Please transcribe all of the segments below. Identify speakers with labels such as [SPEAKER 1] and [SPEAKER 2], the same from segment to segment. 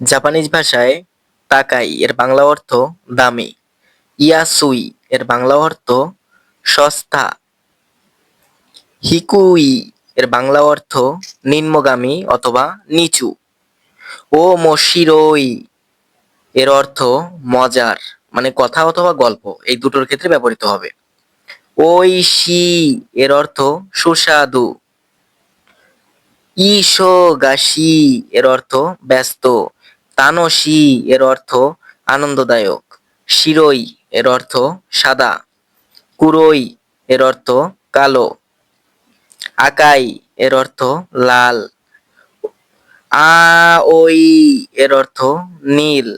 [SPEAKER 1] Japanese ভাষায় তাকাই এর বাংলা অর্থ দামি, ইয়াসুই এর বাংলা অর্থ সস্তা, হিকুই এর বাংলা অর্থ নিম্নগামী অথবা নিচু, ও মশিরই এর অর্থ মজার মানে কথা অথবা গল্প, এই দুটোর ক্ষেত্রে ব্যবহৃত হবে। ওইশি এর অর্থ সুস্বাদু, ইশোগাশি এর অর্থ ব্যস্ত তানসি এর অর্থ আনন্দদায়ক, শিরোই এর অর্থ সাদা, কুরোই এর অর্থ কালো, আকাই এর অর্থ লাল, আওই এর অর্থ নীল,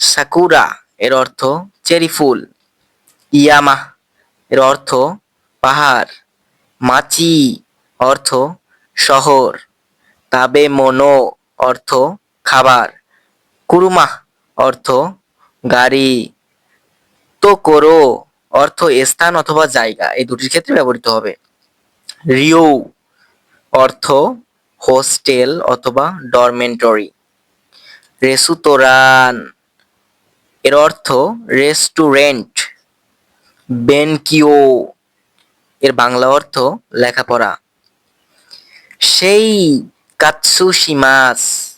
[SPEAKER 1] সাকুরা এর অর্থ চেরি ফুল ইয়ামা এর অর্থ পাহাড়, মাচি অর্থ শহর, তাবে মনো অর্থ খাবার। কুরুমা অর্থ গাড়ি। তো করো অর্থ স্থান অথবা জায়গা, এই দুটির ক্ষেত্রে ব্যবহৃত হবে। রিও অর্থ হোস্টেল অথবা ডরমেন্টরি। রেসুতোরান এর অর্থ রেস্টুরেন্ট। বেনকিও, এর বাংলা অর্থ লেখাপড়া। সেই কাতসুশিমাস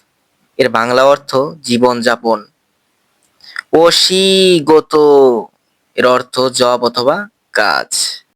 [SPEAKER 1] এর বাংলা অর্থ জীবনযাপন ওশিগোতো এর অর্থ জব অথবা কাজ।